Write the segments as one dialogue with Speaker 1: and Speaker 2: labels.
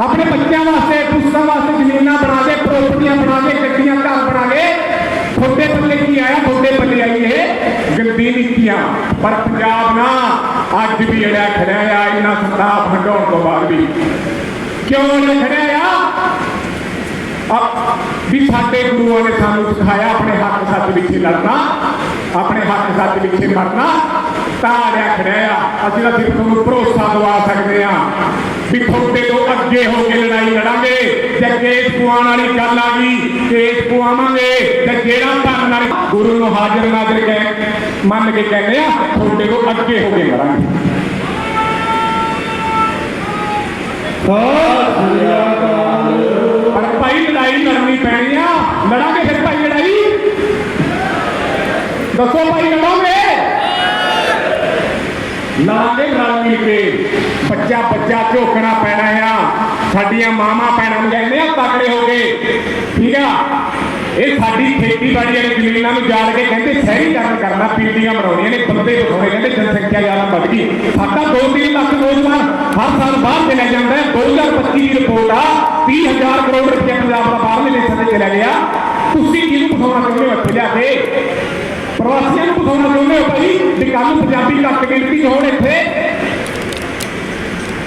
Speaker 1: ਆਪਣੇ ਬੱਚਿਆਂ ਵਾਸਤੇ, ਪੁੱਤਾਂ ਵਾਸਤੇ ਜ਼ਮੀਨਾਂ ਬਣਾ ਕੇ ਪ੍ਰਾਪਰਟੀਆਂ ਬਣਾ ਕੇ, ਗੱਡੀਆਂ, ਘਰ ਬਣਾ ਕੇ। ਤੁਹਾਡੇ ਪੱਲੇ ਕੀ ਆਇਆ? ਤੁਹਾਡੇ ਪੱਲੇ ਆਈ ਇਹ ਗੰਦੀ ਨੀਤੀਆਂ। ਪਰ ਪੰਜਾਬ ਨਾ ਅੱਜ ਵੀ ਅੜਿਆ ਖੜਿਆ ਆ, ਇਹਨਾਂ ਸੰਤਾਪ ਹਟਾਉਣ ਤੋਂ ਬਾਅਦ ਵੀ। ਕਿਉਂ ਅੜਿਆ ਖੜਿਆ ਆ? ਆ- ਵੀ ਸਾਡੇ ਗੁਰੂਆਂ ਨੇ ਸਾਨੂੰ ਸਿਖਾਇਆ ਆਪਣੇ ਹੱਕ ਸੱਚ ਵਿੱਚ ਲੜਨਾ, ਆਪਣੇ ਹੱਕ ਸੱਚ ਵਿੱਚ ਮਰਨਾ। ਤਾਂ ਅੜਿਆ ਆ। ਅਸੀਂ ਤਾਂ ਸਿਰਫ ਤੁਹਾਨੂੰ ਭਰੋਸਾ ਦਵਾ ਸਕਦੇ ਆ ਵੀ ਤੁਹਾਡੇ ਤੋਂ ਅੱਗੇ ਹੋ ਕੇ ਲੜਾਈ ਲੜਾਂਗੇ ਤੇ ਕੇਸ ਪਵਾਉਣ ਵਾਲੀ ਗੱਲ ਆ ਗਈ, ਕੇਸ ਪਵਾਵਾਂਗੇ ਤੇ ਜਿਹੜਾ ਧਰਮ ਨਾਲ ਗੁਰੂ ਨੂੰ ਹਾਜ਼ਰ ਨਾਜ਼ਰ ਕਹਿ ਮੰਨ ਕੇ ਕਹਿੰਦੇ ਆ, ਤੁਹਾਡੇ ਤੋਂ ਅੱਗੇ ਹੋ ਕੇ ਲੜਾਂਗੇ। ਪਰ ਭਾਈ ਲੜਾਈ ਲੜਨੀ ਪੈਣੀ ਆ, ਲੜਾਂਗੇ ਫਿਰ ਭਾਈ ਲੜਾਈ? ਦੱਸੋ ਭਾਈ ਲੜੋਗੇ? ਲੜਾਂਗੇ ਰਲ ਮਿਲ ਕੇ ਬੱਚਾ ਬੱਚਾ ਝੋਕਣਾ ਪੈਣਾ ਆ। ਸਾਡੀਆਂ ਮਾਮਾ ਭੈਣਾਂ ਨੂੰ ਕਹਿੰਦੇ ਆ, ਤਕੜੇ ਹੋ ਕੇ। ਠੀਕ ਆ? ਇਹ ਸਾਡੀ ਖੇਤੀਬਾੜੀ ਵਾਲੀ ਜ਼ਮੀਨਾਂ ਨੂੰ ਜਾਣ ਕੇ ਕਹਿੰਦੇ ਸ਼ਹਿਰੀਕਰਨ ਕਰਨਾ, ਪੀੜੀਆਂ ਬਣਾਉਣੀਆਂ ਨੇ, ਬੰਦੇ ਦਿਖਾਉਣੇ ਕਹਿੰਦੇ ਜਨਸੰਖਿਆ ਜ਼ਿਆਦਾ ਵੱਧ ਗਈ। ਸਾਡਾ 2-3 ਲੱਖ ਨੌਜਵਾਨ ਹਰ ਸਾਲ ਬਾਹਰ ਚਲਾ ਜਾਂਦਾ ਹੈ। 2025 ਦੀ ਰਿਪੋਰਟ ਆ 30000 ਕਰੋੜ ਰੁਪਏ ਪੰਜਾਬ ਦਾ ਬਾਹਰਲੇ ਦੇਸ਼ਾਂ ਤੇ ਚਲਾ ਗਿਆ। ਤੁਸੀਂ ਕਿਹਨੂੰ ਬਿਠਾਉਣਾ ਚਾਹੁੰਦੇ ਹੋ ਇੱਥੇ ਲਿਆ ਕੇ? ਪ੍ਰਵਾਸੀਆਂ ਨੂੰ ਬਿਠਾਉਣਾ ਚਾਹੁੰਦੇ ਹੋ ਭਾਈ। ਵੀ ਕੱਲ ਪੰਜਾਬੀ ਘੱਟ ਗਿਣਤੀ ਹੋਣ ਇੱਥੇ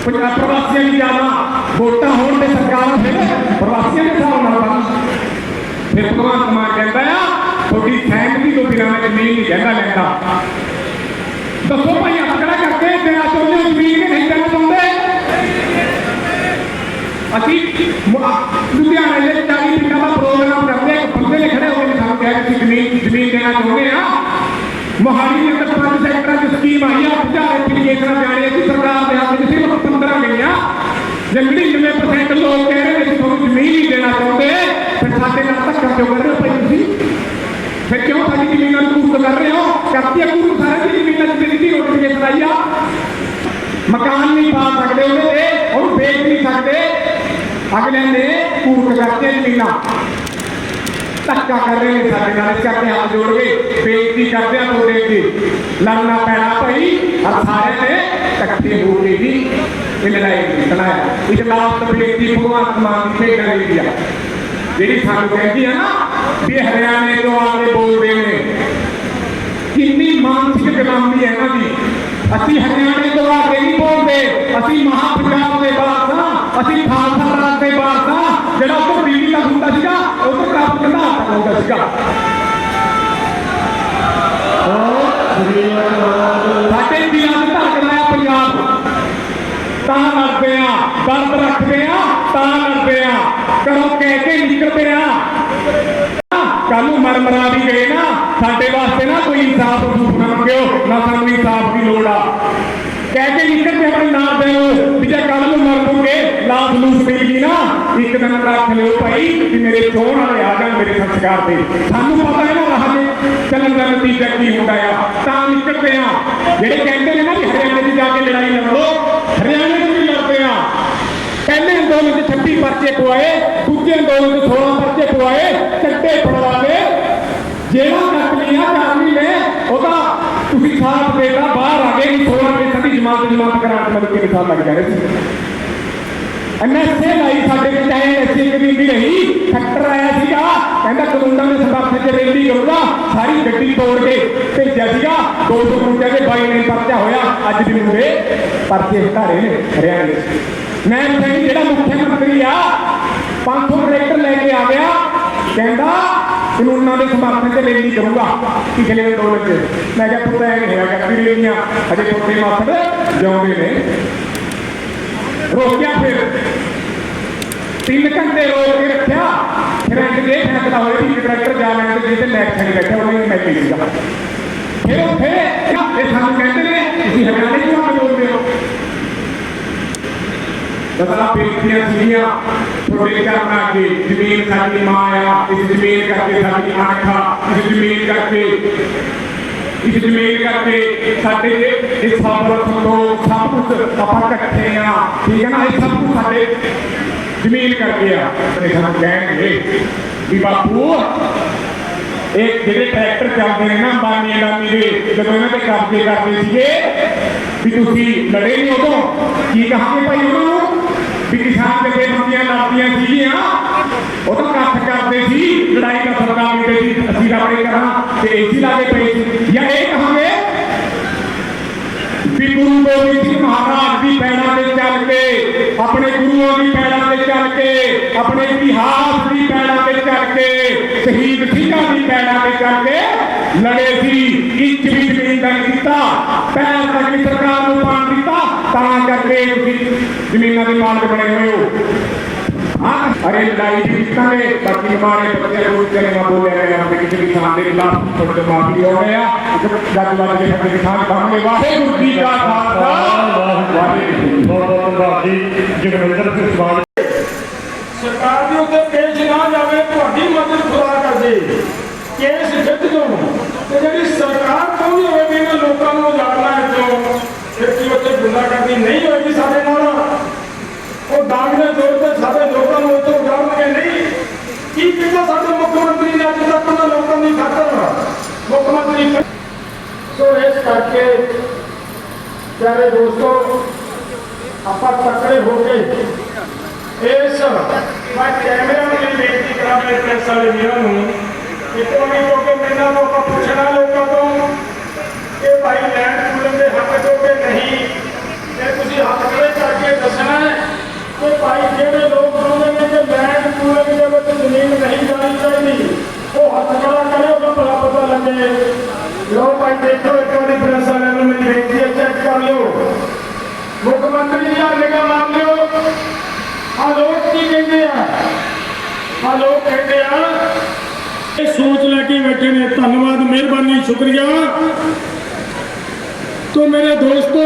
Speaker 1: ਪੰਜਾਬ ਪ੍ਰਵਾਸੀਆਂ ਦੀ ਜ਼ਿਆਦਾ ਵੋਟਾਂ ਹੋਣ ਤੇ ਸਰਕਾਰਾਂ ਫਿਰ ਪ੍ਰਵਾਸੀਆਂ ਦੇ ਹਿਸਾਬ ਨਾਲ ਬਣ ਫਿਰ ਭਗਵਾਨ ਮਾਨ ਕਹਿੰਦਾ ਆ, ਤੁਹਾਡੀ ਸਹਿਮਤੀ ਤੋਂ ਬਿਨਾਂ ਮੈਂ ਜ਼ਮੀਨ ਨਹੀਂ ਕਹਿੰਦਾ ਲੈਂਦਾ। ਦੱਸੋ ਭਾਈ ਅਕੜਾ ਕਰਕੇ ਦੇਣਾ ਚਾਹੁੰਦੇ ਹੋ ਜ਼ਮੀਨ ਕਿ ਨਹੀਂ ਦੇਣਾ ਚਾਹੁੰਦੇ ਅਸੀਂ ਲੁਧਿਆਣੇ ਦੇ 40 ਪਿੰਡਾਂ ਦਾ ਪ੍ਰੋਗਰਾਮ ਕਰਦੇ ਇੱਕ ਬੰਦੇ ਨੇ ਖੜੇ ਹੋ ਕੇ ਸਾਨੂੰ ਕਿਹਾ ਕਿ ਜ਼ਮੀਨ ਜ਼ਮੀਨ ਦੇਣਾ ਚਾਹੁੰਦੇ ਮੋਹਾਲੀ ਦੇ ਅੰਦਰ ਪੰਜ ਸੈਕਟਰਾਂ ਦੀ ਸਕੀਮ ਆਈ ਆ। ਹਜ਼ਾਰ ਐਪਲੀਕੇਸ਼ਨਾਂ ਜਾਣੀਆਂ ਸੀ। ਸਰਕਾਰ ਦੇ ਹੱਥ ਵਿੱਚ ਸਿਰਫ 15 ਗਈਆਂ। ਜੇ 99% ਲੋਕ ਕਹਿ ਰਹੇ ਨੇ ਤੁਹਾਨੂੰ ਜ਼ਮੀਨ ਨਹੀਂ ਦੇਣਾ ਚਾਹੁੰਦੇ, ਫਿਰ ਸਾਡੇ ਨਾਲ ਧੱਕਾ ਕਿਉਂ ਕਰ ਰਹੇ ਹੋ ਭਾਈ ਤੁਸੀਂ? ਫਿਰ ਕਿਉਂ ਸਾਡੀ ਜ਼ਮੀਨਾਂ ਨੂੰ ਕੂਕ ਕਰ ਰਹੇ ਹੋ? ਕਰਤੀ ਕੂਕ ਸਾਰੇ ਦੀ ਜ਼ਮੀਨਾਂ ਚ ਦਿੱਤੀ ਨੋਟੀਫਿਕੇਸ਼ਨ ਆਈ ਆ। ਮਕਾਨ ਨਹੀਂ ਪਾ ਸਕਦੇ ਉਹਦੇ ਉਹਨੂੰ ਵੇਚ ਨਹੀਂ ਸਕਦੇ। ਅਗਲੇ ਨੇ ਕੂਕ ਕਰਕੇ ਜ਼ਮੀਨਾਂ। ਧੱਕਾ ਕਰ ਰਹੇ ਨੇ ਸਾਡੇ ਨਾਲ, ਇਸ ਹੱਥ ਜੋੜ ਕੇ ਬੇਇੱਜ਼ਤੀ ਕਰਦੇ ਆ ਤੁਹਾਡੇ ਅੱਗੇ। ਲੜਨਾ ਪੈਣਾ ਭਾਈ ਔਰ ਸਾਰਿਆਂ ਨੇ ਇਕੱਠੇ ਹੋ ਕੇ ਹੀ ਇਹ ਲੜਾਈ ਜਿੱਤਣਾ ਹੈ ਇਹ ਲਾਸਟ ਬੇਇੱਜ਼ਤੀ ਭਗਵਾਨ ਮਾਨ ਦੀ ਖੇਡ ਰਹੀ ਆ। ਜਿਹੜੀ ਸਾਨੂੰ ਕਹਿੰਦੀ ਆ ਨਾ ਵੀ ਹਰਿਆਣੇ ਤੋਂ ਆ ਕੇ ਬੋਲਦੇ ਨੇ, ਕਿੰਨੀ ਮਾਨਸਿਕ ਗੁਲਾਮੀ ਹੈ ਇਹਨਾਂ ਦੀ। ਅਸੀਂ ਹਰਿਆਣੇ ਤੋਂ ਆ ਕੇ ਨਹੀਂ ਬੋਲਦੇ, ਅਸੀਂ ਮਹਾ ਪੰਜਾਬ ਦੇ ਬਾਤ ਅਸੀਂ ਖਾਲਸਾ ਰਾਜ ਦੇ ਬਾਤ ਜਿਹੜਾ ਉਹ ਦਿੱਲੀ ਦਾ ਹੁੰਦਾ ਸੀਗਾ ਉਹ ਤੋਂ ਕਾਬੂ ਕੰਧਾ ਹੁੰਦਾ ਸੀਗਾ। ਸਾਡੇ ਦਿਲਾਂ 'ਚ ਧੜਕਦਾ ਹੈ ਪੰਜਾਬ। ਤਾਂ ਲੜਦੇ ਆ ਦਰਦ ਰੱਖਦੇ ਆ, ਤਾਂ ਲੜਦੇ ਆ। ਕਰੋ ਕਹਿ ਕੇ ਨਿਕਲਦੇ ਆ। ਕੱਲ ਨੂੰ ਮਰ ਮਰਾ ਵੀ ਗਏ ਨਾ, ਸਾਡੇ ਵਾਸਤੇ ਨਾ ਕੋਈ ਇਨਸਾਫ ਰੂਪ ਨਾ ਮੰਗਿਓ, ਨਾ ਸਾਨੂੰ ਇਨਸਾਫ ਦੀ ਲੋੜ ਆ। ਕਹਿ ਕੇ ਨਿਕਲ ਕੇ ਆਪਣੇ ਨਾਲ ਦੇ ਦੂਗੇ ਲਾਸ਼ ਲੂਸ ਮਿਲ ਗਈ ਨਾ ਇੱਕ ਦਿਨ ਰੱਖ ਲਿਓ ਭਾਈ ਕਿ ਮੇਰੇ ਚੋਣ ਵਾਲੇ ਆ ਜਾਣ ਮੇਰੇ ਸੰਸਕਾਰ ਤੇ ਸਾਨੂੰ ਪਤਾ ਹੈ ਨਾ ਰਾਹ ਦੇ ਚੱਲਣ ਦਾ ਨਤੀਜਾ ਕੀ ਹੁੰਦਾ ਆ ਤਾਂ ਨਿਕਲਦੇ ਆ ਜਿਹੜੇ ਕਹਿੰਦੇ ਨੇ ਨਾ ਵੀ ਹਰਿਆਣੇ 'ਚ ਜਾ ਕੇ ਲੜਾਈ ਲੜ ਲਓ ਹਰਿਆਣੇ 'ਚ ਵੀ ਲੜਦੇ ਆ ਪਹਿਲੇ ਅੰਦੋਲਨ 'ਚ 26 ਪਰਚੇ ਪਵਾਏ ਦੂਜੇ ਅੰਦੋਲਨ 'ਚ 16 ਪਰਚੇ ਪਵਾਏ ਚੱਟੇ ਪੜਵਾ ਕੇ ਜਿਹੜਾ ਨਕਲੀਆਂ ਕਰਨੀ ਨੇ ਉਹਦਾ ਤੁਸੀਂ ਸਾਥ ਦੇਤਾ ਬਾਹਰ ਆ ਗਏ 16 ਪੇਸਾਂ ਦੀ ਜਮਾਤ ਜਮਾਤ ਕਰਾਉਣ ਚ ਮਤਲਬ ਕਿ ਸਾਲ ਲੱਗ ਜਾਣੇ ਸੀ ਐਮਐਸਏ ਲਾਈ ਸਾਡੇ ਵਿੱਚ ਐਸੀ ਕਦੀ ਰਹੀ। ਫੈਕਟਰ ਆਇਆ ਸੀਗਾ। ਕਹਿੰਦਾ ਕਾਨੂੰਨਾਂ ਦੇ ਸਮਰਥਨ ਚ ਰੈਲੀ ਕਰੂਗਾ ਸਾਰੀ ਗੱਡੀ ਤੋੜ ਕੇ ਭੇਜਿਆ ਸੀਗਾ। 200 ਰੁਪਏ ਦੇ ਬਾਈ ਨੇ ਪਰਚਾ ਹੋਇਆ। ਅੱਜ ਵੀ ਮੁੰਡੇ ਪਰਚੇ ਹਟਾਰੇ ਨੇ ਹਰਿਆਣੇ ਦੇ। ਮੈਂ ਸਿੰਘ ਜਿਹੜਾ ਮੁੱਖ ਮੰਤਰੀ ਆ 500 ਟਰੈਕਟਰ ਲੈ ਕੇ ਆ ਗਿਆ। ਕਹਿੰਦਾ, ਕਾਨੂੰਨਾਂ ਦੇ ਸਮਰਥਨ ਚ ਰੈਲੀ ਕਰੂਗਾ। ਪਿਛਲੇ ਅੰਦੋਲਨ ਚ ਮੈਂ ਕਿਹਾ ਪੁੱਤ ਇਹ ਨਹੀਂ ਹੈਗਾ ਕਿ ਰੈਲੀਆਂ ਅਜੇ ਤੁਹਾਡੇ ਮਾਸੜ ਜਿਉਂਦੇ ਨੇ। ਰੋਕਿਆ ਫਿਰ। ਤਿੰਨ ਘੰਟੇ ਰੋਕ ਕੇ ਰੱਖਿਆ। ਫਿਰ ਇੱਕ ਦੇ ਫੈਸਲਾ ਹੋਇਆ ਵੀ ਟਰੈਕਟਰ ਜਾ ਲੈਣ ਤੇ ਜਿਹਦੇ ਲੈਕ ਨਹੀਂ ਬੈਠਾ ਉਹਨੇ ਮੈਂ ਪੀ ਲਿਆ ਫਿਰ ਉਹ ਫਿਰ ਇਹ ਸਾਨੂੰ ਕਹਿੰਦੇ ਨੇ, ਤੁਸੀਂ ਹਰਿਆਣੇ ਕਿਉਂ ਬੋਲਦੇ ਹੋ? ਦਸਾ ਬੇਟੀਆਂ ਸੀਗੀਆਂ, ਤੁਹਾਡੇ ਕਰਨਾ ਅੱਗੇ ਜ਼ਮੀਨ ਸਾਡੀ ਮਾਂ ਆ, ਇਸ ਜ਼ਮੀਨ ਕਰਕੇ ਸਾਡੀ ਆਖਾ ਇਸ ਜ਼ਮੀਨ ਕਰਕੇ। ਇਸ ਜ਼ਮੀਨ ਕਰਕੇ ਸਾਡੇ ਇਹ ਸਭ ਤੋਂ ਸਭ ਕੁਝ ਆਪਾਂ ਇਕੱਠੇ ਆ। ਠੀਕ ਹੈ ਨਾ? ਇਹ ਸਭ ਕੁਝ ਸਾਡੇ ਜ਼ਮੀਨ ਕਰਕੇ ਆ। ਤੇ ਸਾਨੂੰ ਕਹਿਣਗੇ ਵੀ ਬਾਪੂ, ਇਹ ਜਿਹੜੇ ਟਰੈਕਟਰ ਚੱਲਦੇ ਨੇ ਨਾ ਅੰਬਾਨੀ ਅਡਾਨੀ ਦੇ, ਜਦੋਂ ਇਹਨਾਂ ਦੇ ਕਬਜ਼ੇ ਕਰਦੇ ਸੀਗੇ, ਵੀ ਤੁਸੀਂ ਲੜੇ ਨਹੀਂ ਉਦੋਂ, ਕੀ ਕਹਾਂਗੇ ਭਾਈ ਉਹਨਾਂ? ਨੂੰ ਵੀ ਕਿਸਾਨ ਦੇ ਬੰਦੀਆਂ ਲੜਦੀਆਂ ਸੀਗੀਆਂ ਉਹ ਤਾਂ ਕੱਟ ਕਰਦੇ ਸੀ ਲੜਾਈ ਦਾ ਸਰਕਾਰ ਵੀ ਸੀ ਅਸੀਂ ਆਪਣੇ ਕਰਾਂ ਤੇ ਏਸੀ ਲਾ ਕੇ ਪਏ ਸੀ ਜਾਂ ਇਹ ਕਹਾਂਗੇ ਵੀ ਗੁਰੂ ਗੋਬਿੰਦ ਸਿੰਘ ਮਹਾਰਾਜ ਦੀ ਪੈੜਾਂ ਤੇ ਚੱਲ ਕੇ ਆਪਣੇ ਗੁਰੂਆਂ ਦੀ ਪੈੜਾਂ ਤੇ ਚੱਲ ਕੇ ਆਪਣੇ ਇਤਿਹਾਸ ਦੀ ਪੈੜਾਂ ਤੇ ਚੱਲ ਕੇ ਸ਼ਹੀਦ ਸਿੰਘਾਂ ਦੀ ਪੈੜਾਂ ਤੇ ਚੱਲ ਕੇ ਲੜੇ ਸੀ ਇੰਚ ਵੀ ਜ਼ਮੀਨ ਦਾ ਨਹੀਂ ਦਿੱਤਾ ਪੈਰ ਤੱਕ ਵੀ ਸਰਕਾਰ ਨੂੰ ਪਾਣ ਦਿੱਤਾ ਤਾਂ ਕਰਕੇ ਤੁਸੀਂ ਜ਼ਮੀਨਾਂ ਦੇ ਮਾਲਕ ਬਣੇ ਹੋਏ ਹੋ ਹਾਂ ਅਰੇ ਲੜਾਈ ਦੀ ਜਿੱਤਾਂਗੇ ਬਾਕੀ ਮਾਰੇ ਬੱਚੇ ਕੋਈ ਚਲੇ ਨਾ ਬੋਲੇ ਰਹੇ ਹਨ ਕਿ ਕਿਸੇ ਕਿਸਾਨ ਦੇ ਖਿਲਾਫ ਤੁਹਾਡੇ ਮਾਫੀ ਹੋ ਰਹੇ ਆ ਇੱਕ ਜੱਜ ਵੱਜ ਕੇ ਸਾਡੇ ਕਿਸਾਨ ਸਾਹਮਣੇ ਵਾਹਿਗੁਰੂ ਜੀ ਕਾ ਖਾਲਸਾ ਵਾਹਿਗੁਰੂ
Speaker 2: ਬਹੁਤ ਬਹੁਤ ਧੰਨਵਾਦ ਜੀ ਜਗਵਿੰਦਰ ਸਿੰਘ ਸਵਾਲ
Speaker 3: ਸਰਕਾਰ ਦੇ ਉੱਤੇ ਕੇਸ ਨਾ ਜਾਵੇ ਤੁਹਾਡੀ ਮਦਦ ਖੁਦਾ ਕਰ ਦੇ ਕੇਸ ਜਿੱਤ ਜੋ ਤੇ ਜਿਹੜੀ ਸਰਕਾਰ ਚਾਹੁੰਦੀ ਹੋਵੇ ਵੀ ਇਹਨਾਂ ਲੋਕਾਂ ਨੂੰ ਉਜਾੜਨਾ ਇੱਥੋਂ ਫਿਰ ਕੀ ਉੱਥੇ ਨਹੀਂ ਹੋਏਗੀ ਸਾਡੇ ਨਾਲ। ਉਹ ਦਾਗ ਦੇ ਜ਼ੋਰ ਤੇ ਸਾਡੇ ਲੋਕਾਂ ਨੂੰ ਇੱਥੋਂ ਉਜਾੜਨਗੇ ਨਹੀਂ। ਕੀ ਕੀਤਾ ਸਾਡੇ ਮੁੱਖ ਮੰਤਰੀ ਨੇ ਅੱਜ ਤੱਕ ਉਹਨਾਂ ਲੋਕਾਂ ਦੀ ਖਾਤਰ? ਮੁੱਖ ਮੰਤਰੀ ਸੋ ਇਸ ਕਰਕੇ ਪਿਆਰੇ ਦੋਸਤੋ, ਆਪਾਂ ਤਕੜੇ ਹੋ ਕੇ ਇਸ ਮੈਂ ਕੈਮਰਾ ਨੂੰ ਬੇਨਤੀ ਕਰਾਂ ਮੇਰੇ ਪ੍ਰੈਸ ਵਾਲੇ ਵੀਰਾਂ ਨੂੰ ਕਿ ਕੋਈ ਕਿਉਂਕਿ ਮੈਨਾਂ ਨੂੰ ਪੁੱਛਣਾ ਲੋਕਾਂ ਤੋਂ ਕਿ ਭਾਈ ਲੈਂਡ ਪੂਲਿੰਗ ਦੇ ਹੱਕ ਚੋਂ ਕਿ ਨਹੀਂ। ਤੇ ਤੁਸੀਂ ਹੱਥ ਖੜੇ ਕਰਕੇ ਦੱਸਣਾ ਕਿ ਭਾਈ ਜਿਹੜੇ ਲੋਕ ਚਾਹੁੰਦੇ ਨੇ ਕਿ ਲੈਂਡ ਪੂਲਿੰਗ ਦੇ ਵਿੱਚ ਜ਼ਮੀਨ ਨਹੀਂ ਜਾਣੀ ਚਾਹੀਦੀ, ਉਹ ਹੱਥ ਖੜਾ ਕਰੇ, ਉਹਦਾ ਭਲਾ ਪਤਾ ਲੱਗੇ। ਲੋ ਭਾਈ, ਦੇਖੋ ਇੱਕ ਵਾਰੀ ਪ੍ਰੈਸ ਵਾਲਿਆਂ ਨੂੰ ਮੇਰੀ ਬੇਨਤੀ ਹੈ ਚੈੱਕ ਕਰ ਲਿਓ। ਮੁੱਖ ਮੰਤਰੀ ਦੀ ਨਿਗਾਹ ਮਾਰ ਲਿਓ। ਆ ਲੋਕ ਕੀ ਕਹਿੰਦੇ ਆ? ਆ ਲੋਕ ਕਹਿੰਦੇ ਆ, ਇਹ ਸੋਚ ਲੈ ਕੇ ਬੈਠੇ ਨੇ। ਧੰਨਵਾਦ, ਮਿਹਰਬਾਨੀ, ਸ਼ੁਕਰੀਆ। ਤੋ ਮੇਰੇ ਦੋਸਤੋ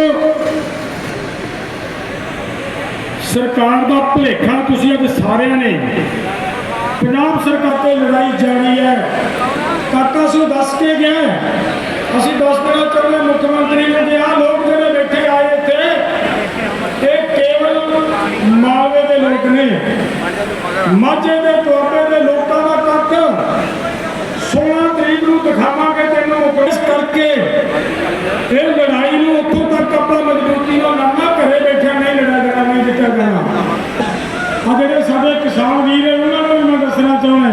Speaker 3: ਸਰਕਾਰ ਦਾ ਭਲੇਖਾ ਤੁਸੀਂ ਅੱਜ ਸਾਰਿਆਂ ਨੇ। ਪੰਜਾਬ ਸਰਕਾਰ ਤੇ ਲੜਾਈ ਜਾਰੀ ਹੈ। ਕਾਕਾ ਸੋ ਦੱਸ ਕੇ ਗਿਆ ਅਸੀਂ ਦੱਸ ਦੇਣਾ ਚਾਹੁੰਦੇ ਹਾਂ, ਮੁੱਖ ਮੰਤਰੀ ਨੇ ਕਿ ਆਹ ਲੋਕ ਜਿਹੜੇ ਬੈਠੇ ਆਏ ਇੱਥੇ, ਇਹ ਕੇਵਲ ਮਾਲਵੇ ਦੇ ਲੋਕ ਨੇ। ਮਾਝੇ ਦੇ, ਦੁਆਬੇ ਦੇ ਲੋਕਾਂ ਦਾ ਕੱਟ 16 ਤਰੀਕ ਨੂੰ ਦਿਖਾਵਾਂਗੇ ਤੈਨੂੰ। ਇਸ ਕਰਕੇ ਇਹ ਲੜਾਈ ਨੂੰ ਉੱਥੋਂ ਤੱਕ ਆਪਾਂ ਮਜ਼ਬੂਤੀ ਨਾਲ ਲੜਨਾ ਘਰੇ ਬੈਠਿਆਂ ਨਹੀਂ ਲੜਾ ਜਾਣਾ ਨਹੀਂ ਜਿੱਤਿਆ ਜਾਣਾ ਆ ਜਿਹੜੇ ਸਾਡੇ ਕਿਸਾਨ ਵੀਰ ਨੇ ਉਹਨਾਂ ਨੂੰ ਵੀ ਮੈਂ ਦੱਸਣਾ ਚਾਹੁੰਦਾ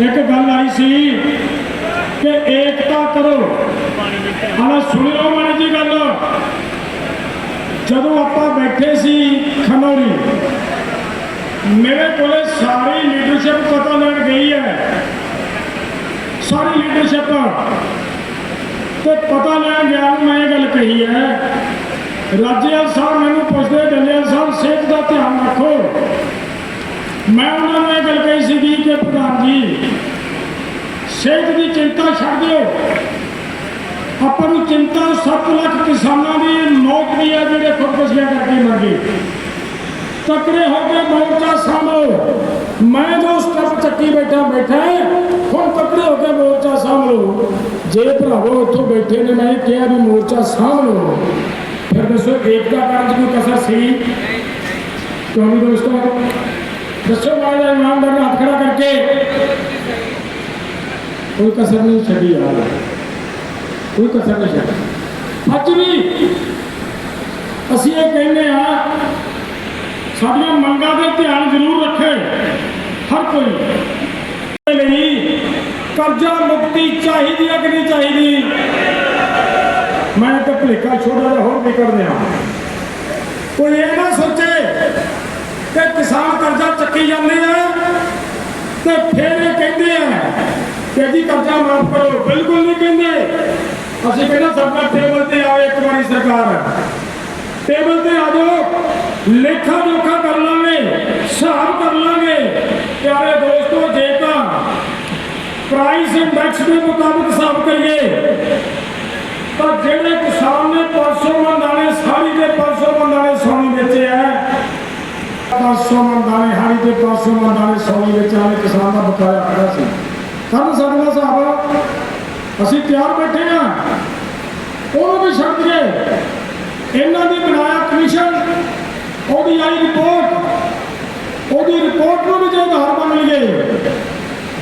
Speaker 3: ਇੱਕ ਗੱਲ ਆਈ ਸੀ ਕਿ ਏਕਤਾ ਕਰੋ ਸੁਣ ਲਓ ਮਾੜੀ ਜੀ ਗੱਲ। ਜਦੋਂ ਆਪਾਂ ਬੈਠੇ ਸੀ ਖਨੌਰੀ, ਮੇਰੇ ਕੋਲੇ ਸਾਰੀ ਲੀਡਰਸ਼ਿਪ ਪਤਾ ਲੈਣ ਗਈ ਹੈ। ਸਾਰੀ ਲੀਡਰਸ਼ਿਪ ਤੇ ਪਤਾ ਲੈਣ ਗਿਆ ਮੈਂ ਇਹ ਗੱਲ ਕਹੀ ਹੈ ਰਾਜੇਵਾਲ ਸਾਹਿਬ ਮੈਨੂੰ ਪੁੱਛਦੇ ਡੱਲੇਵਾਲ ਸਾਹਿਬ, ਸਿਹਤ ਦਾ ਧਿਆਨ ਰੱਖੋ। ਮੈਂ ਉਹਨਾਂ ਨੂੰ ਇਹ ਗੱਲ ਕਹੀ ਸੀਗੀ ਕਿ ਪ੍ਰਧਾਨ ਜੀ, ਸਿਹਤ ਦੀ ਚਿੰਤਾ ਛੱਡ ਦਿਓ। ਆਪਾਂ ਨੂੰ ਚਿੰਤਾ 7 ਲੱਖ ਕਿਸਾਨਾਂ ਦੀ ਮੌਤ ਦੀ ਹੈ ਜਿਹੜੇ ਖੁਦਕੁਸ਼ੀਆਂ ਕਰਕੇ ਮਰ ਗਏ। ਤਕੜੇ ਹੋ ਕੇ ਮੋਰਚਾ ਸਾਂਭੋ। ਮੈਂ ਜੋ ਸਟੈਪ ਚੱਕੀ ਬੈਠਾ ਬੈਠਾ ਹੁਣ ਤਕੜੇ ਹੋ ਕੇ ਮੋਰਚਾ ਸਾਂਭ। ਲਓ ਜੇ ਭਰਾਵੋ ਉੱਥੋਂ ਬੈਠੇ ਨੇ, ਮੈਂ ਕਿਹਾ ਵੀ ਮੋਰਚਾ ਸਾਂਭ। ਲਓ ਫਿਰ ਦੱਸੋ, ਏਕਤਾ ਕਰਨ 'ਚ ਕੋਈ ਕਸਰ ਸੀ? ਕਿਉਂ ਨਹੀਂ ਦੋਸਤੋ, ਦੱਸੋ ਮਾੜਾ ਇਮਾਨਦਾਰ ਨਾਲ ਹੱਥ ਖੜਾ ਕਰਕੇ। ਕੋਈ ਕਸਰ ਨਹੀਂ, ਛੱਡੀ ਯਾਰ ਕੋਈ ਕਸਰ ਨਹੀਂ ਛੱਡੀ ਅੱਜ ਵੀ ਅਸੀਂ ਇਹ ਕਹਿੰਦੇ ਆ ਸਾਡੀਆਂ ਮੰਗਾਂ ਤੇ ਧਿਆਨ ਜ਼ਰੂਰ ਰੱਖੇ। ਹਰ ਕੋਈ। ਲਈ ਕਰਜ਼ਾ ਮੁਕਤੀ ਚਾਹੀਦੀ ਹੈ ਕਿ ਨਹੀਂ ਚਾਹੀਦੀ? ਮੈਂ ਤਾਂ ਭਲੇਖਾ ਛੋੜਾ ਜਿਹਾ ਹੋਰ ਨਿਕਲਦੇ ਰਿਹਾ। ਕੋਈ ਇਹ ਨਾ ਸੋਚੇ ਕਿ ਕਿਸਾਨ ਕਰਜ਼ਾ ਚੱਕੀ ਜਾਂਦੇ ਆ ਤੇ ਫਿਰ ਇਹ ਕਹਿੰਦੇ ਆ ਕਿ ਜੀ ਕਰਜ਼ਾ ਮਾਫ ਕਰੋ। ਬਿਲਕੁਲ ਨਹੀਂ ਕਹਿੰਦੇ। ਅਸੀਂ ਕਹਿੰਦੇ ਸਰਕਾਰ ਟੇਬਲ ਤੇ ਆਵੇ ਇੱਕ ਵਾਰੀ ਸਰਕਾਰ। ਟੇਬਲ ਤੇ ਆ ਜਾਓ। ਲੇਖਾ ਜੋਖਾ ਕਰ ਲਾਂਗੇ, ਹਿਸਾਬ ਕਰ ਲਾਂਗੇ। ਪਿਆਰੇ ਦੋਸਤੋ, ਜੇ ਤਾਂ ਪ੍ਰਾਈਸ ਇੰਡੈਕਸ ਦੇ ਮੁਤਾਬਕ ਹਿਸਾਬ ਕਰੀਏ, ਤਾਂ ਜਿਹੜੇ ਕਿਸਾਨ ਨੇ 500 ਮਣ ਦਾਣੇ ਸਾੜੀ ਦੇ 500 ਮਣ ਦਾਣੇ ਸੋਨੀ ਵੇਚੇ ਆ 500 ਮਣ ਦਾਣੇ ਹਾੜੀ ਤੇ 500 ਮਣ ਦਾਣੇ ਸੋਨੀ ਵੇਚੇ ਵਾਲੇ ਕਿਸਾਨ ਦਾ ਬਕਾਇਆ ਖੜਾ ਸੀ। ਕੱਲ ਸਾਡੇ ਦਾ ਹਿਸਾਬ ਅਸੀਂ ਤਿਆਰ ਬੈਠੇ ਆ ਉਹਨੂੰ ਵੀ ਛੱਡ ਦਈਏ। ਇਹਨਾਂ ਨੇ ਬਣਾਇਆ ਕਮਿਸ਼ਨ ਉਹਦੀ ਆਈ ਰਿਪੋਰਟ ਉਹਦੀ ਰਿਪੋਰਟ ਨੂੰ ਵੀ ਜੇ ਆਧਾਰ ਬਣ ਲਈਏ।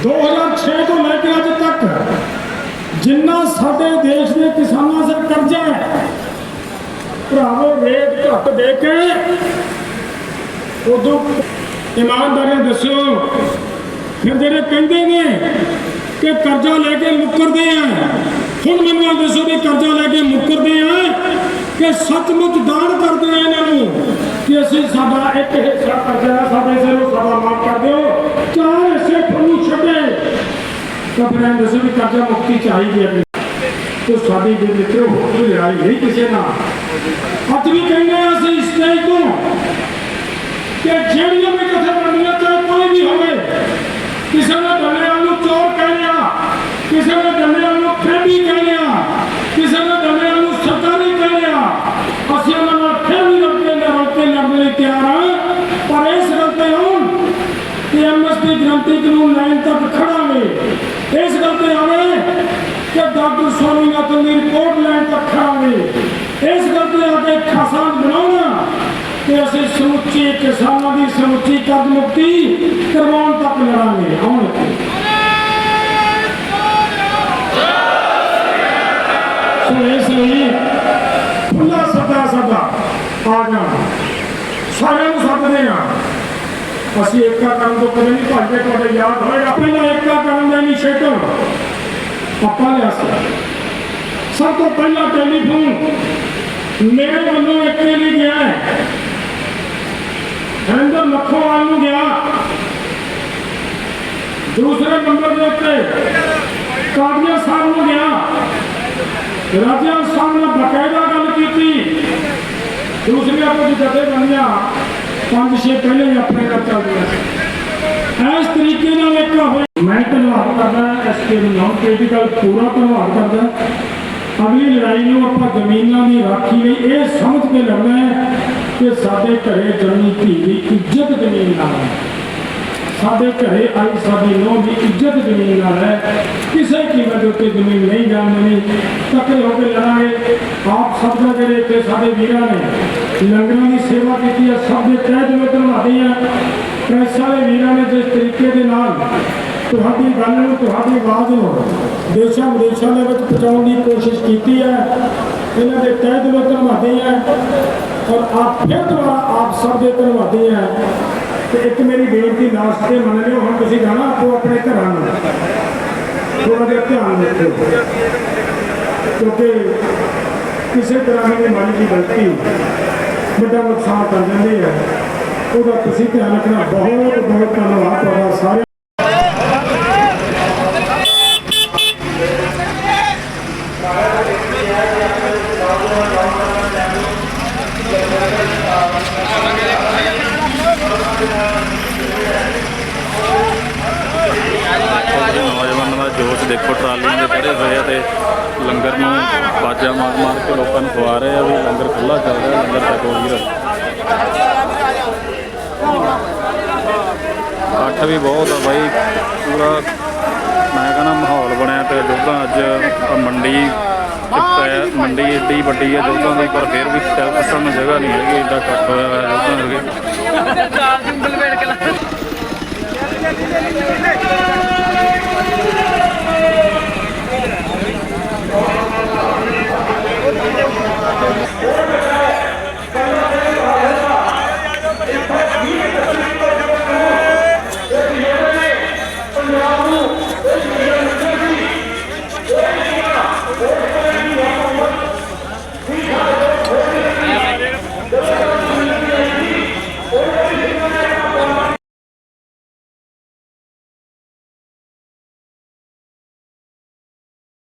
Speaker 3: 2006 ਤੋਂ ਲੈ ਕੇ ਅੱਜ ਤੱਕ ਜਿੰਨਾ ਸਾਡੇ ਦੇਸ਼ ਦੇ ਕਿਸਾਨਾਂ ਸਿਰ ਕਰਜ਼ਾ ਹੈ, ਭਰਾਵੋ, ਰੇਟ ਘੱਟ ਦੇ ਕੇ ਉਦੋਂ ਇਮਾਨਦਾਰੀ ਦੱਸਿਓ। ਫਿਰ ਜਿਹੜੇ ਕਹਿੰਦੇ ਨੇ ਕਿ ਕਰਜ਼ਾ ਲੈ ਕੇ ਮੁੱਕਰਦੇ ਆ ਹੁਣ ਮੈਨੂੰ ਇਹ ਦੱਸੋ ਵੀ ਕਰਜ਼ਾ ਲੈ ਕੇ ਮੁੱਕਰਦੇ ਆ ਕਿ ਸੱਚਮੁੱਚ ਦਾਨ ਕਰਦੇ ਆ ਇਹਨਾਂ ਨੂੰ ਕਿ ਅਸੀਂ ਸਾਡਾ ਇੱਕ ਹਿੱਸਾ ਕਰਜ਼ਾ ਹੈ, ਸਾਡੇ ਸਿਰੋਂ ਸਾਡਾ ਮਾਫ ਕਰ ਦਿਓ ਚਾਰ ਹਿੱਸੇ ਤੁਹਾਨੂੰ ਛੱਡੇ। ਤਾਂ ਫਿਰ ਇਹ ਦੱਸੋ ਵੀ ਕਰਜ਼ਾ ਮੁਕਤੀ ਚਾਹੀਦੀ ਹੈ ਤੇ ਸਾਡੀ ਦੇ ਮਿੱਤਰੋ ਹੋਰ ਲੜਾਈ ਨਹੀਂ ਕਿਸੇ ਨਾਲ। ਅੱਜ ਵੀ ਕਹਿੰਦੇ ਆ ਅਸੀਂ ਸਟੇਜ ਤੋਂ ਕਿ ਜਿਹੜੀਆਂ ਵੀ ਜਥੇਬੰਦੀਆਂ ਚਾਹੇ ਕੋਈ ਵੀ ਹੋਵੇ ਕਿਸੇ ਨੇ ਡੰਡਿਆਂ ਨੂੰ ਚੋਰ ਕਹਿ ਕਿਸੇ ਨੇ ਡੰਡਿਆਂ ਨੂੰ ਖੇਡੀ ਕਹਿ ਲਿਆ ਕਿਸੇ ਨੇ ਡੰਡਿਆਂ ਨੂੰ ਸਰਕਾਰੀ ਕਹਿ ਲਿਆ ਅਸੀਂ ਉਹਨਾਂ ਨਾਲ ਫਿਰ ਵੀ ਲੜਦੇ ਨੇ ਰੋਕੇ ਲੜਨ ਲਈ ਤਿਆਰ ਹਾਂ ਪਰ ਇਸ ਗੱਲ ਤੇ ਹੁਣ ਕਿ ਐਮਐਸਪੀ ਗਰੰਟੀ ਕਾਨੂੰਨ ਲਾਈਨ ਤੱਕ ਖੜਾਂਗੇ ਇਸ ਗੱਲ ਤੇ ਆਵੇ ਕਿ ਡਾਕਟਰ ਸਵਾਮੀਨਾਥਨ ਦੀ ਰਿਪੋਰਟ ਲੈਣ ਤੱਕ ਖੜਾਂਗੇ ਇਸ ਗੱਲ ਤੇ ਆ ਕੇ ਖਾਸਾਂ ਬਣਾਉਣਾ ਕਿ ਅਸੀਂ ਸਮੁੱਚੀ ਕਿਸਾਨਾਂ ਦੀ ਸਮੁੱਚੀ ਕਰਜ਼ ਮੁਕਤੀ? ਕਰਵਾਉਣ ਤੱਕ ਲੜਾਂਗੇ, ਆਉਣ ਸੋ ਇਸ ਲਈ ਖੁੱਲਾ ਸੱਦਾ ਸਾਡਾ ਆ ਜਾਣਾ ਸਾਰਿਆਂ ਨੂੰ ਸੱਦਦੇ ਆ ਅਸੀਂ ਏਕਾ ਕਰਨ ਤੋਂ ਕਦੇ ਨਹੀਂ ਭੱਜਦੇ ਤੁਹਾਡੇ ਯਾਦ ਹੋਏਗਾ। ਪਹਿਲਾਂ ਏਕਾ ਕਰਨ ਦਾ ਇਨੀਸ਼ੀਏਟਿਵ ਆਪਾਂ ਲਿਆ ਸੀ। ਸਭ ਤੋਂ ਪਹਿਲਾਂ ਟੈਲੀਫੋਨ ਮੇਰੇ ਵੱਲੋਂ ਇੱਕ ਲਈ ਗਿਆ ਹੈ ਹਰਿੰਦਰ ਮੱਖੋਵਾਲ ਨੂੰ ਗਿਆ ਦੂਸਰੇ ਨੰਬਰ ਦੇ ਉੱਤੇ ਕਾਦੀਆਂ ਸਾਹਿਬ ਨੂੰ ਗਿਆ। ਰਾਜਿਆਂ ਸਾਹਿਬ ਨੇ ਬਕਾਇਦਾ ਗੱਲ ਕੀਤੀ। ਦੂਸਰੀਆਂ ਕੁਝ ਜਥੇਬੰਦੀਆਂ ਪੰਜ ਛੇ ਪਹਿਲੇ ਹੀ ਆਪਣੇ ਨਾਲ ਚੱਲਦੀਆਂ ਸੀ ਇਸ ਤਰੀਕੇ ਨਾਲ ਇੱਕ ਹੋਈ। ਮੈਂ ਧੰਨਵਾਦ ਕਰਦਾ ਐਸਕੇ ਨੂੰ ਨਾਮ ਪੋਲੀਟੀਕਲ ਪੂਰਾ ਧੰਨਵਾਦ ਕਰਦਾ। ਅਗਲੀ ਲੜਾਈ ਨੂੰ ਆਪਾਂ ਜ਼ਮੀਨਾਂ ਦੀ ਰਾਖੀ ਲਈ ਇਹ ਸਮਝ ਕੇ ਲੜਨਾ ਹੈ ਕਿ ਸਾਡੇ ਘਰੇ ਜੰਮੀ ਧੀ ਦੀ ਇੱਜ਼ਤ ਜ਼ਮੀਨ ਨਾਲ ਹੈ। ਸਾਡੇ ਘਰੇ ਆਈ ਸਾਡੀ ਨੂੰਹ ਦੀ ਇੱਜ਼ਤ ਜ਼ਮੀਨ ਨਾਲ ਹੈ। ਕਿਸੇ ਕੀਮਤ ਦੇ ਉੱਤੇ ਜ਼ਮੀਨ ਨਹੀਂ ਜਾਣ ਦੇਣੀ। ਤਕੜੇ ਹੋ ਕੇ ਲੜਾਂਗੇ। ਆਪ ਸਭ ਦਾ ਜਿਹੜੇ ਇੱਥੇ ਸਾਡੇ ਵੀਰਾਂ ਨੇ ਲੰਗਰਾਂ ਦੀ ਸੇਵਾ ਕੀਤੀ ਹੈ। ਸਭ ਦੇ ਤਹਿ ਦਿਲੋਂ ਧੰਨਵਾਦੀ ਹਾਂ। ਪ੍ਰੈਸ ਵਾਲੇ ਵੀਰਾਂ ਨੇ ਜਿਸ ਤਰੀਕੇ ਦੇ ਨਾਲ ਤੁਹਾਡੀ ਗੱਲ ਨੂੰ, ਤੁਹਾਡੀ ਆਵਾਜ਼ ਨੂੰ ਦੇਸ਼ਾਂ ਵਿਦੇਸ਼ਾਂ ਦੇ ਵਿੱਚ ਪਹੁੰਚਾਉਣ ਦੀ ਕੋਸ਼ਿਸ਼ ਕੀਤੀ ਹੈ। ਇਹਨਾਂ ਦੇ ਤਹਿ ਦਿਲੋਂ ਧੰਨਵਾਦੀ ਹਾਂ। ਔਰ ਆਪ ਫਿਰ ਦੁਬਾਰਾ ਆਪ ਸਭ ਦੇ ਧੰਨਵਾਦੀ ਹਾਂ। ਤੇ ਇੱਕ ਮੇਰੀ ਬੇਨਤੀ ਲਾਸਟ ਤੇ ਮੰਨ ਲਿਓ, ਹੁਣ ਤੁਸੀਂ ਜਾਣਾ ਆਪੋ ਆਪਣੇ ਘਰਾਂ ਨੂੰ। ਥੋੜਾ ਜਿਹਾ ਧਿਆਨ ਰੱਖਿਓ। ਕਿਉਂਕਿ ਕਿਸੇ ਤਰ੍ਹਾਂ ਦੀ ਮਨ ਦੀ ਗਲਤੀ, ਵੱਡਾ ਨੁਕਸਾਨ ਕਰ ਜਾਂਦੀ ਹੈ। ਉਹਦਾ ਤੁਸੀਂ ਧਿਆਨ ਰੱਖਣਾ ਬਹੁਤ ਬਹੁਤ ਧੰਨਵਾਦ ਤੁਹਾਡਾ ਸਾਰੇ
Speaker 4: ਨੌਜਵਾਨਾਂ ਦਾ ਜੋਸ਼ ਦੇਖੋ ਟਰਾਲੀਆਂ ਦੇ ਚੜੇ ਹੋਏ ਆ ਤੇ ਲੰਗਰ ਨੂੰ ਬਾਜਾ ਮਾਰ ਮਾਰ ਕੇ ਲੋਕਾਂ ਨੂੰ ਖਵਾ ਰਹੇ ਆ ਵੀ ਲੰਗਰ ਖੁੱਲਾ ਚੱਲ ਰਿਹਾ ਲੰਗਰ ਛਕੋ ਵੀਰ ਇਕੱਠ ਵੀ ਬਹੁਤ ਆ ਬਾਈ, ਪੂਰਾ ਮੈਂ ਕਹਿੰਦਾ ਮਾਹੌਲ ਬਣਿਆ ਤੇ ਜੋਧਾਂ ਅੱਜ ਮੰਡੀ ਮੰਡੀ ਏਡੀ ਵੱਡੀ ਹੈ ਜੋਧਾਂ ਦੀ ਪਰ ਫਿਰ ਵੀ ਕੱਸਣ ਨੂੰ ਜਗ੍ਹਾ ਨਹੀਂ ਹੈਗੀ, ਏਡਾ ਇਕੱਠ ਹੋਇਆ ਹੋਇਆ ਜੋਧਾਂ ਦੇ